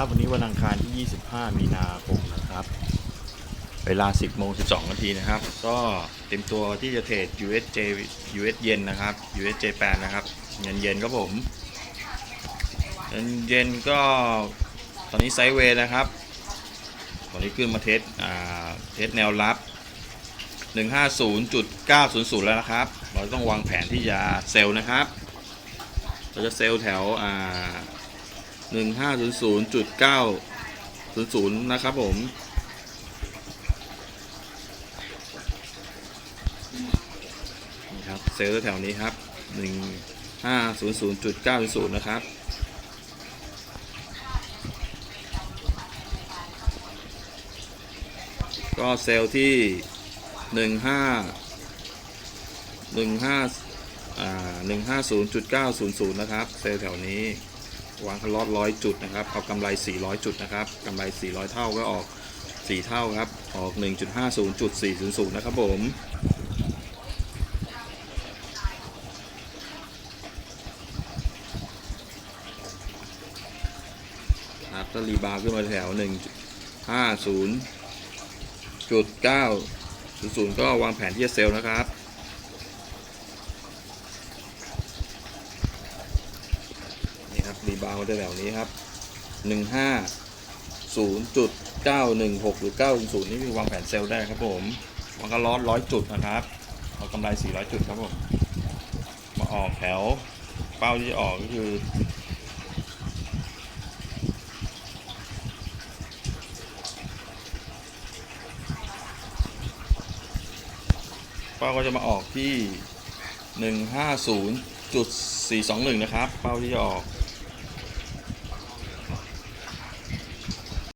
ครับวันนี้วันอังคารที่ 25 มีนาคมนะครับ เวลา 10โมง12 นาทีนะครับ ก็เต็มตัวที่จะเทรด USJ US เยนนะครับ USJ แปดนะครับ เงินเยนครับผมเงินเยนก็ตอนนี้ไซด์เวย์นะครับ ตอนนี้ขึ้นมาเทสอ่าเทสแนวรับ 150.900 แล้วนะครับ เราต้องวางแผนที่จะเซลล์นะครับ เราจะเซลล์แถวอ่า หนึ่งห้าศูนย์ศูนย์จุดเก้าศูนย์ศูนย์นะครับผมนี่ครับเซลล์แถวนี้ครับหนึ่งห้าศูนย์ศูนย์จุดเก้าศูนย์นะครับก็เซลล์ที่หนึ่งห้าหนึ่งห้าอ่าหนึ่งห้าศูนย์จุดเก้าศูนย์ศูนย์นะครับ เซลล์แถวนี้ วางคลอตร้อยจุดนะครับเอากำไร 400 จุดนะครับกำไร 400 เท่าก็ออก 4 เท่าครับ ออก 1.50.400 นะครับผมครับก็รีบาวด์ขึ้นมาแถว 1.50.900 ก็วางแผนที่จะเซลล์นะครับ นี่ค รีบาวด์ได้แบบนี้ครับหนึ่งห้าศูนย์จุดเก้าหนึ่งหกหรือเก้าศูนย์นี่คือวางแผนเซลล์ได้ครับผมวางกระล้อร้อยจุดนะครับเอากำไรสี่ร้อยจุดครับผมมาออกแถวเป้าที่ออกก็คือเป้าก็จะมาออกที่หนึ่งห้าศูนย์จุดสี่สองหนึ่งนะครับ เป้าที่จะออก